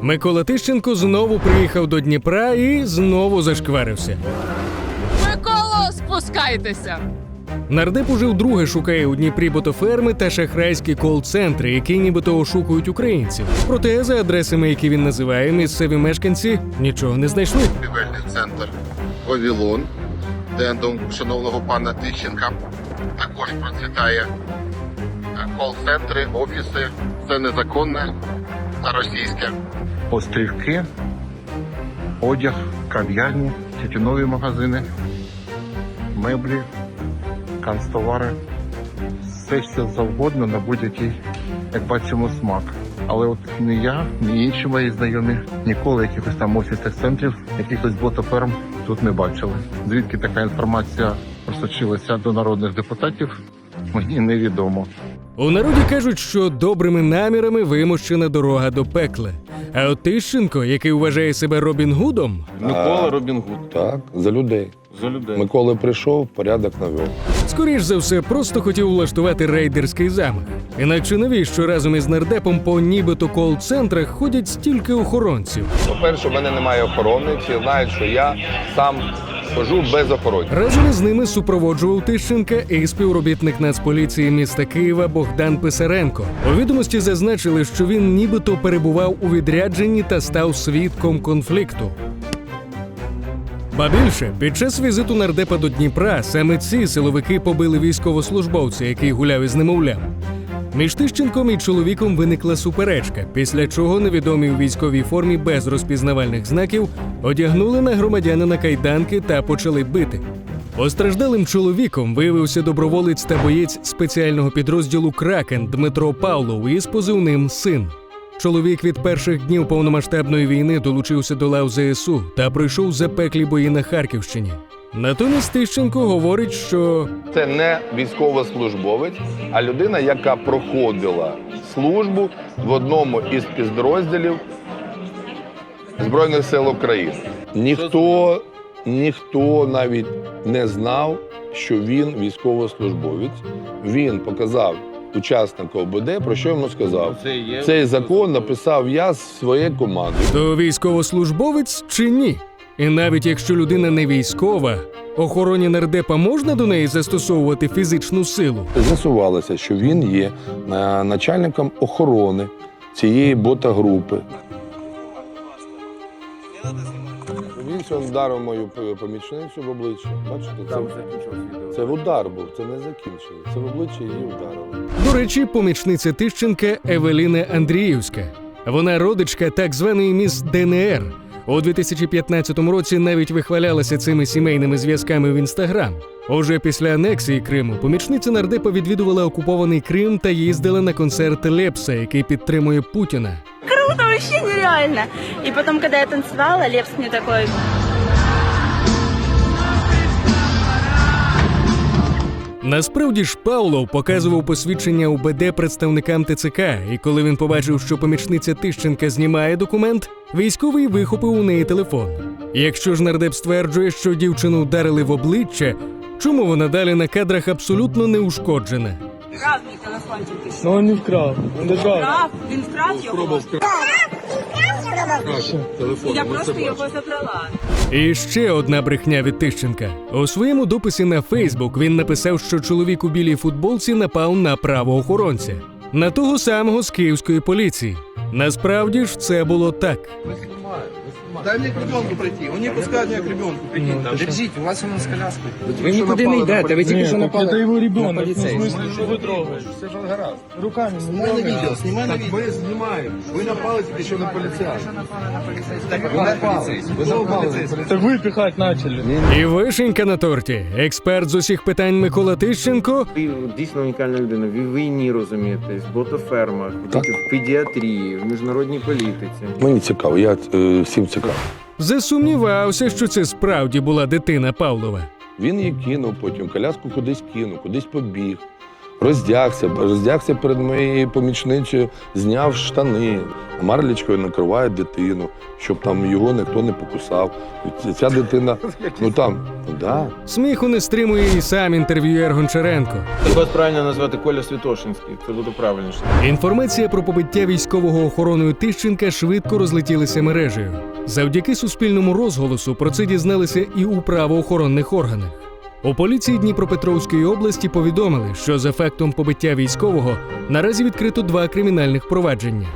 Микола Тищенко знову приїхав до Дніпра і знову зашкварився. Миколо, спускайтеся. Нардеп уже вдруге шукає у Дніпрі ботоферми та шахрайські кол-центри, які нібито ошукують українців. Проте за адресами, які він називає, місцеві мешканці нічого не знайшли. торгівельний центр Вавілон, де до шановного пана Тищенка також процвітає кол-центри, офіси. Це незаконне російське. острівки, одяг, кав'ярні, тютюнові магазини, меблі, канцтовари. Все що завгодно на будь-який, як бачимо, смак. Але от ні я, ні інші мої знайомі ніколи якихось там офісних центрів, якихось ботоферм тут не бачили. Звідки така інформація просочилася до народних депутатів, мені невідомо. У народі кажуть, що добрими намірами вимощена дорога до пекла. А от Тищенко, який вважає себе Робін Гудом, Микола Робін Гуд. Так, за людей. За людей. Микола прийшов, порядок навів. скоріш за все, просто хотів влаштувати рейдерський замах. Інакше навіщо разом із нардепом по нібито кол-центрах ходять стільки охоронців. По-перше, у мене немає охорони, всі знають, що я сам хожу без охорони. Разом із ними супроводжував Тищенка і співробітник Нацполіції міста Києва Богдан Писаренко. У відомості зазначили, що він нібито перебував у відрядженні та став свідком конфлікту. Ба більше, під час візиту нардепа до Дніпра саме ці силовики побили військовослужбовця, який гуляв із немовлям. Між Тищенком і чоловіком виникла суперечка, після чого невідомі у військовій формі без розпізнавальних знаків одягнули на громадянина кайданки та почали бити. Постраждалим чоловіком виявився доброволець та боєць спеціального підрозділу Кракен Дмитро Павлов із позивним Син. Чоловік від перших днів повномасштабної війни долучився до лав ЗСУ та пройшов запеклі бої на Харківщині. Натомість Тищенко говорить, що Це не військовослужбовець, а людина, яка проходила службу в одному із підрозділів Збройних сил України. Ніхто, ніхто навіть не знав, що він військовослужбовець. Він показав учаснику ОБД, про що йому сказав. Це є Цей закон написав я з своєю командою. то військовослужбовець чи ні? І навіть якщо людина не військова, охороні нардепа можна до неї застосовувати фізичну силу. З'ясувалося, що він є е, начальником охорони цієї бота-групи. Він сьогодні вдарив мою помічницю в обличчя. Бачите, це, це удар був, це не закінчення. Це в обличчя її вдарили. До речі, помічниця Тищенка Евеліна Андріївська. Вона родичка так званої міс ДНР. У 2015 році навіть вихвалялася цими сімейними зв'язками в інстаграм. Уже після анексії Криму помічниця нардепа відвідувала окупований Крим та їздила на концерт Лепса, який підтримує Путіна. круто, вообще нереально. І потом, коли я танцювала, Лепс мені такой, Насправді ж Павлов показував посвідчення УБД представникам ТЦК, і коли він побачив, що помічниця Тищенка знімає документ, військовий вихопив у неї телефон. Якщо ж нардеп стверджує, що дівчину вдарили в обличчя, чому вона далі на кадрах абсолютно не ушкоджена? вкрав мій телефончик. ти що? Ну, він не вкрав, він держав. Вкрав, він вкрав його. Я просто його забрала. І ще одна брехня від Тищенка. У своєму дописі на Фейсбук він написав, що чоловік у білій футболці напав на правоохоронця, на того самого з київської поліції. Насправді ж це було так. Дай мне к ребенку прийти. Он не пускает меня к ребенку прийти. Держіть, у вас у нас коляска. Ви нікуди не йдете, ви тільки що напали. Це його ребенок, ну, в поліцейського. смысле, що ви трогаєте? Все же гаразд. Руками не Снимай на трогайте. видео, снимай на видео. Мы снимаем. Вы напали теперь еще на полицая. Вы напали. Вы напали. Так ви пихать почали. І вишенька на торті. Експерт з усіх питань Микола Тищенко Ви дійсно унікальна людина. Ви в війні розумієтесь, в ботофермах, Так. в педіатрії, в міжнародній політиці. Мені цікаво, я е, всім цікаво. засумнівався, що це справді була дитина Павлова. Він її кинув потім, коляску кудись кинув, кудись побіг. Роздягся, роздягся перед моєю помічницею, зняв штани, марлічкою накриває дитину, щоб там його ніхто не покусав. Ця дитина, ну там, ну да. Сміху не стримує і сам інтерв'юєр Гончаренко. Його правильно назвати Коля Святошинський, це буде правильніше. Інформація про побиття військового охороною Тищенка швидко розлетілася мережею. Завдяки суспільному розголосу про це дізналися і у правоохоронних органах. У поліції Дніпропетровської області повідомили, що з ефектом побиття військового наразі відкрито два кримінальних провадження.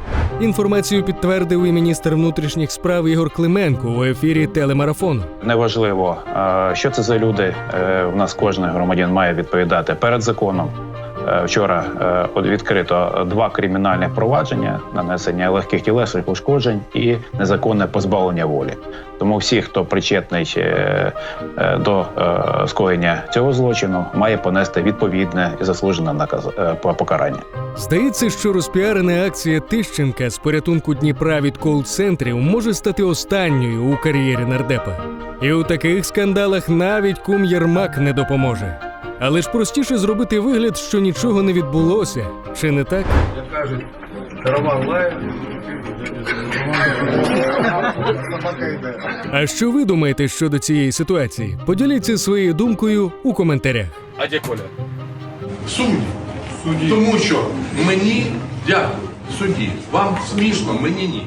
Інформацію підтвердив і міністр внутрішніх справ Ігор Клименко у ефірі телемарафону. Неважливо, е, що це за люди. е, У нас кожен громадян має відповідати перед законом. Е, Вчора е, відкрито два кримінальних провадження: нанесення легких тілесних ушкоджень і незаконне позбавлення волі. Тому всі, хто причетний е, до скоєння цього злочину, має понести відповідне і заслужене наказ покарання. Здається, що розпіарена акція Тищенка з порятунку Дніпра від кол-центрів може стати останньою у кар'єрі нардепа. І у таких скандалах навіть кум Єрмак не допоможе. Але ж простіше зробити вигляд, що нічого не відбулося, чи не так? Як кажуть, караван лає. Собака йде. А що ви думаєте щодо цієї ситуації? Поділіться своєю думкою у коментарях. А де Коля? Судді. Тому що мені дякую, судді. Вам смішно, мені ні.